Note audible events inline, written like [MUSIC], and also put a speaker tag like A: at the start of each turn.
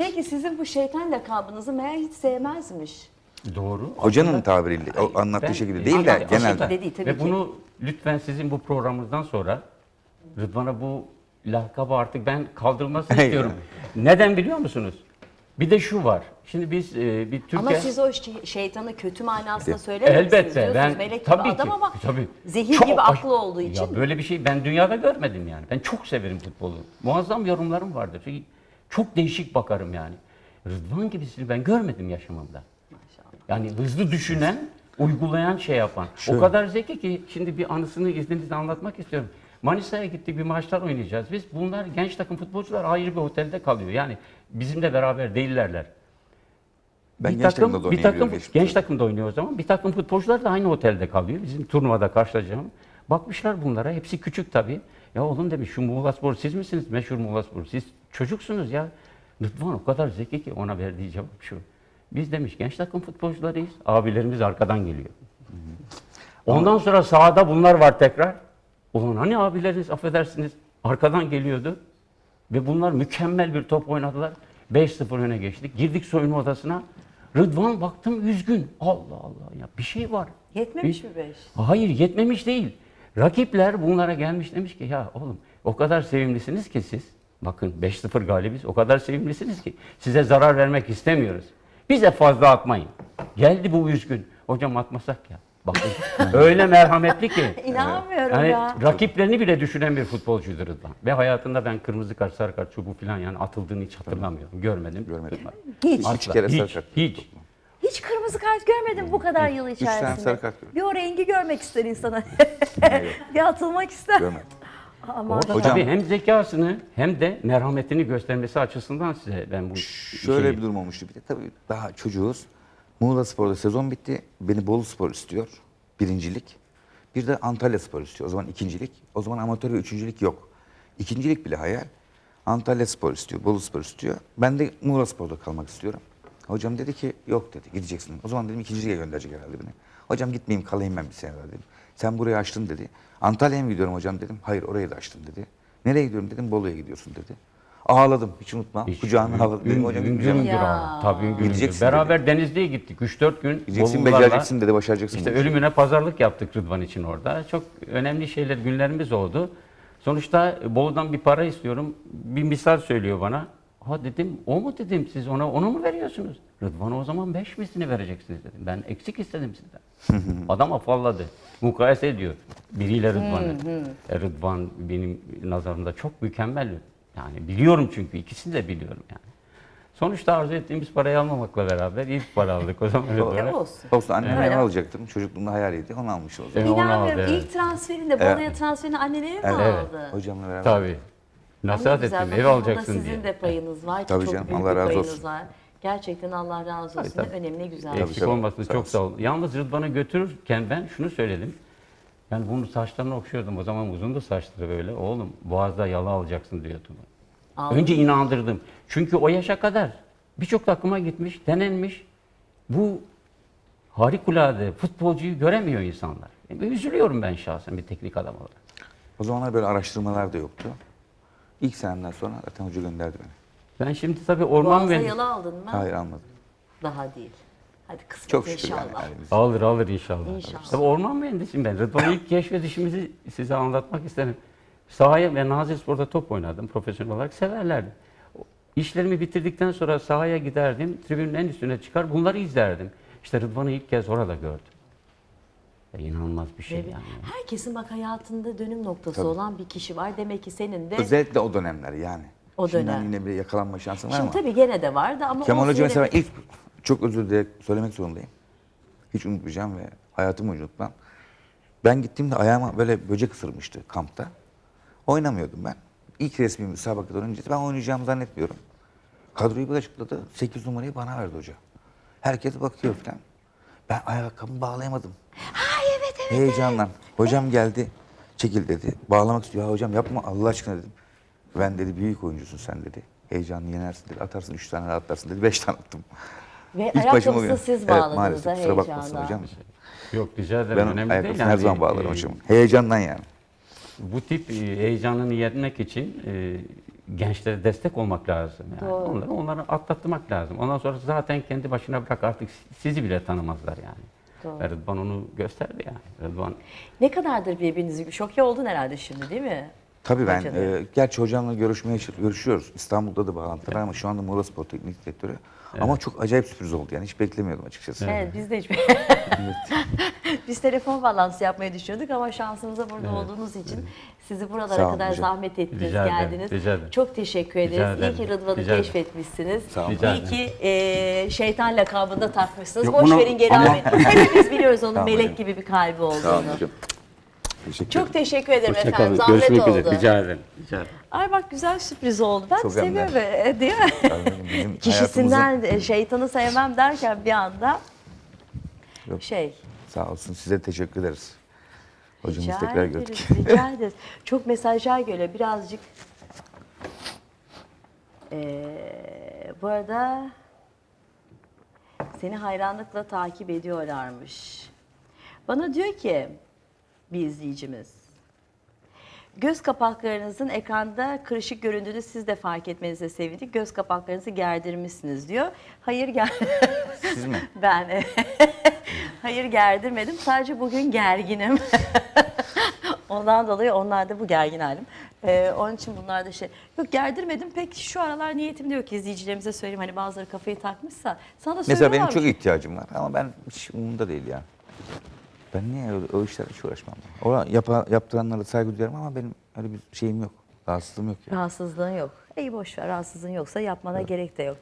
A: Peki sizin bu şeytan lakabınızı meğer hiç sevmezmiş.
B: Doğru.
C: Hocanın tabiriyle, o anlattığı
B: ben-
C: şekilde değil de
B: Anlattı-
C: genelde.
B: aslında-
A: Dediği tabii
B: Ve
A: ki.
B: bunu lütfen sizin bu programımızdan sonra Rıdvan'a bu lakabı artık ben kaldırılmasını istiyorum. Neden biliyor musunuz? Bir de şu var. Şimdi biz e, bir Türkiye...
A: Ama siz o şey- şeytanı kötü manasında söylememişsiniz
B: Elbette ben
A: Melek
B: tabii
A: gibi adam
B: ki
A: ama
B: tabii
A: zehir
B: Çok
A: gibi aklı olduğu için.
B: Ya böyle bir şey ben dünyada görmedim yani. Ben çok severim futbolu. Muazzam yorumlarım vardır. Çünkü Çok değişik bakarım yani. Rıdvan gibisini ben görmedim yaşamımda. Yani hızlı düşünen, uygulayan şey yapan. O kadar zeki ki şimdi bir anısını izninizle anlatmak istiyorum. Manisa'ya gittik bir maçlar oynayacağız. Biz bunlar genç takım futbolcular ayrı bir otelde kalıyor. Yani bizimle beraber değillerler.
C: Ben
B: bir
C: genç
B: takım,
C: takımda da
B: bir takım genç
C: olsun.
B: takımda oynuyor o zaman. Bir takım futbolcular da aynı otelde kalıyor. Bizim turnuvada karşılaşacağım. Bakmışlar bunlara. Hepsi küçük tabii. Ya oğlum demiş şu Muğla Spor siz misiniz? Meşhur Muğla Spor. Siz çocuksunuz ya. Rıdvan o kadar zeki ki ona verdiği cevap şu. Biz demiş genç takım futbolcularıyız. Abilerimiz arkadan geliyor. Ondan sonra sahada bunlar var tekrar. Ulan hani abileriniz affedersiniz arkadan geliyordu. Ve bunlar mükemmel bir top oynadılar. 5-0 öne geçtik. Girdik soyunma odasına. Rıdvan baktım üzgün. Allah Allah ya bir şey var.
A: Yetmemiş
B: Bir-
A: mi beş?
B: Hayır yetmemiş değil. Rakipler bunlara gelmiş demiş ki ya oğlum o kadar sevimlisiniz ki siz. Bakın 5-0 galibiz. O kadar sevimlisiniz ki size zarar vermek istemiyoruz. Bize fazla atmayın. Geldi bu üzgün. Hocam atmasak ya. Bakın [LAUGHS] öyle merhametli ki. [LAUGHS]
A: İnanmıyorum
B: Yani
A: ya.
B: rakiplerini bile düşünen bir futbolcuydu Rıdvan. Ve hayatında ben kırmızı kart, sarı kart, çubuğu falan yani atıldığını hiç hatırlamıyorum. Görmedim.
C: Görmedim.
A: Hiç.
B: Asla.
C: Üç kere sarı
B: hiç,
C: kart.
B: hiç.
A: Hiç kırmızı kart görmedim bu kadar yıl
C: tane
A: içerisinde.
C: sarı kart gördüm.
A: Bir o rengi görmek ister insana. [LAUGHS] bir atılmak ister.
C: Görmedim.
A: Ama
B: Orada
C: Hocam-
B: tabii hem zekasını hem de merhametini göstermesi açısından size ben bu
C: Şöyle
B: şeyi-
C: bir durum olmuştu. Bir de tabii daha çocuğuz. Muğla Spor'da sezon bitti. Beni Bolu Spor istiyor. Birincilik. Bir de Antalya Spor istiyor. O zaman ikincilik. O zaman amatör ve üçüncülük yok. İkincilik bile hayal. Antalya Spor istiyor, Bolu Spor istiyor. Ben de Muğla Spor'da kalmak istiyorum. Hocam dedi ki yok dedi gideceksin. O zaman dedim ikinciliğe gönderecek herhalde beni. Hocam gitmeyeyim kalayım ben bir sene daha dedim. Sen burayı açtın dedi. Antalya'ya mı gidiyorum hocam dedim. Hayır orayı da açtım dedi. Nereye gidiyorum dedim. Bolu'ya gidiyorsun dedi. Ağladım hiç unutmam.
B: Hiç.
C: Kucağına ağladım. Dedim hocam
B: üngür
A: Ya.
B: ağladı. Tabii üngür.
C: Gideceksin
B: Beraber Denizli'ye gittik. 3-4 gün.
C: Gideceksin
B: Bolularla
C: becereceksin dedi başaracaksın.
B: İşte
C: işi.
B: ölümüne pazarlık yaptık Rıdvan için orada. Çok önemli şeyler, günlerimiz oldu. Sonuçta Bolu'dan bir para istiyorum. Bir misal söylüyor bana. Ha dedim, o mu dedim siz ona onu mu veriyorsunuz? Rıdvan'a o zaman beş misini vereceksiniz dedim. Ben eksik istedim sizden. [LAUGHS] Adam afalladı. Mukayese ediyor biriyle Rıdvan'ı. E, Rıdvan benim nazarımda çok mükemmel. Yani biliyorum çünkü ikisini de biliyorum yani. Sonuçta arzu ettiğimiz parayı almamakla beraber iyi bir para aldık o zaman Rıdvan'a.
A: olsun.
C: Olsun annem
A: Evet.
C: ev alacaktım. Çocukluğumda hayaliydi. Onu almış oldu.
B: Evet. onu
A: İnanmıyorum.
B: evet.
A: İlk transferinde,
C: Evet.
A: Bolu'ya transferini anneleri mi
C: Evet.
A: aldı?
C: Hocamla beraber.
B: Tabii. Nasihat ettim, ev alacaksın
A: sizin
B: diye.
A: de payınız var.
C: Tabii
A: çok
C: canım,
A: büyük
C: Allah
A: bir
C: razı
A: payınız
C: olsun.
A: var. Gerçekten Allah razı olsun.
B: tabii.
A: Ne önemli güzel.
C: Tabii,
B: Eksik
C: tabii.
B: olmasın çok sağ olun. Yalnız Rıdvan'ı götürürken ben şunu söyledim. Ben bunun saçlarını okşuyordum. O zaman uzundu saçları böyle. Oğlum boğazda yala alacaksın diyordum.
A: Aldın.
B: Önce inandırdım. Çünkü o yaşa kadar birçok takıma gitmiş, denenmiş. Bu harikulade futbolcuyu göremiyor insanlar. E, Üzülüyorum ben şahsen bir teknik adam olarak.
C: O zamanlar böyle araştırmalar da yoktu. İlk senemden sonra zaten hoca gönderdi beni.
B: Ben şimdi tabii orman
A: Boğaz'a
B: mühendisi...
A: yalı aldın mı?
C: Hayır almadım.
A: Daha değil. Hadi kısmet
C: Çok şükür
A: inşallah.
C: yani.
B: Alır alır inşallah.
A: İnşallah.
B: Tabii orman mühendisiyim ben. Rıdvan'ı ilk keşfedişimizi size anlatmak isterim. Sahaya ve Nazilli Spor'da top oynadım profesyonel olarak. Severlerdi. İşlerimi bitirdikten sonra sahaya giderdim. Tribünün en üstüne çıkar bunları izlerdim. İşte Rıdvan'ı ilk kez orada gördüm. Ya inanılmaz bir şey yani.
A: Herkesin bak hayatında dönüm noktası
C: Tabii.
A: olan bir kişi var. Demek ki senin de
C: Özellikle o dönemler yani.
A: O
C: Şimdiden
A: dönem.
C: yine bir yakalanma şansın var
A: Şimdi
C: ama.
A: tabii gene de vardı ama
C: Kemal Hoca mesela ilk çok özür dileyerek söylemek zorundayım. Hiç unutmayacağım ve hayatım boyunca unutmam. Ben gittiğimde ayağıma böyle böcek ısırmıştı kampta. Oynamıyordum ben. İlk resmi müsabakadan önce ben oynayacağımı zannetmiyorum. Kadroyu bir açıkladı. 8 numarayı bana verdi hoca. Herkes bakıyor falan. Ben ayakkabımı bağlayamadım.
A: Evet.
C: Heyecanla. Hocam geldi. Çekil dedi. Bağlamak istiyor. Ya hocam yapma Allah aşkına dedim. Ben dedi büyük oyuncusun sen dedi. Heyecanını yenersin dedi. Atarsın üç tane atarsın dedi. Beş tane attım.
A: Ve
C: İlk başıma
A: ayakkabısı
C: uyuyor.
A: siz
C: Evet,
A: bağladınız
C: maalesef.
A: da
C: Kusura bakmasın
A: heyecandan.
C: hocam.
B: Yok rica ederim.
C: Ben
B: Önemli değil.
C: ayakkabısını
B: yani.
C: her zaman bağlarım
B: Ee,
C: hocam. Heyecandan yani.
B: bu tip e, heyecanını yenmek için e, gençlere destek olmak lazım. Yani
A: Doğru.
B: onları, onları atlatmak lazım. Ondan sonra zaten kendi başına bırak artık sizi bile tanımazlar yani.
A: Doğru.
B: Rıdvan onu gösterdi yani. Rıdvan
A: Ne kadardır birbirinizi şoke oldun herhalde şimdi değil mi?
C: Tabii ben,
A: Hocam.
C: e, gerçi hocamla görüşmeye görüşüyoruz. İstanbul'da da bağlantılar ama şu anda Muğla Spor Teknik Direktörü. Ama çok acayip sürpriz oldu yani hiç beklemiyordum açıkçası.
A: Evet, biz de hiç [LAUGHS] biz telefon bağlantısı yapmayı düşünüyorduk ama şansınıza burada olduğunuz için sizi buralara
C: olun
A: kadar
C: hocam.
A: zahmet ettiniz,
B: Rica ederim,
A: geldiniz.
B: rica ederim.
A: Çok teşekkür ederiz.
B: Rica
A: İyi
B: ederim,
A: ki Rıdvan'ı
B: rica ederim.
A: keşfetmişsiniz.
C: Sağ olun.
B: Rica
A: İyi ki e, şeytan lakabında takmışsınız.
C: Yok,
A: Boş
C: bunu-
A: verin geri
C: ama-
A: almayın. [LAUGHS] Hepimiz biliyoruz onun
C: Tamam
A: melek
C: hocam.
A: gibi bir kalbi olduğunu.
C: Sağ olun hocam. Teşekkür
A: Çok teşekkür ederim efendim.
B: Hoşçakalın.
A: Zahmet
B: Görüşmek
A: oldu.
B: üzere. Rica ederim. Rica ederim.
A: Ay bak güzel sürpriz oldu. Ben
C: Çok de.
A: seviyorum e, değil mi?
C: Bizim
A: Kişisinden e, şeytanı sevmem derken bir anda
C: Yok.
A: şey
C: Sağ olsun size teşekkür ederiz. Hocamızı
A: rica
C: tekrar
A: ederiz,
C: gördük.
A: rica [LAUGHS] ederiz. Çok mesajlar geliyor. Birazcık Ee, bu arada seni hayranlıkla takip ediyorlarmış. Bana diyor ki bir izleyicimiz. Göz kapaklarınızın ekranda kırışık göründüğünü siz de fark etmenize sevindik. Göz kapaklarınızı gerdirmişsiniz diyor. Hayır ger
C: Siz mi? [LAUGHS]
A: ben hayır gerdirmedim. Sadece bugün gerginim. [LAUGHS] Ondan dolayı onlar da bu gergin halim. Ee, onun için bunlar da şey. Yok gerdirmedim. Pek şu aralar niyetim de yok. İzleyicilerimize söyleyeyim. Hani bazıları kafayı takmışsa. Sana da
C: Mesela benim çok ihtiyacım var ama ben hiç umurumda değil ya. Ben niye öyle, o işlerle hiç uğraşmam. O yapa, yaptıranlara saygı duyarım ama benim öyle bir şeyim yok. Rahatsızlığım yok ya.
A: Rahatsızlığın yok. İyi boş ver. Rahatsızlığın yoksa yapmana gerek de yok.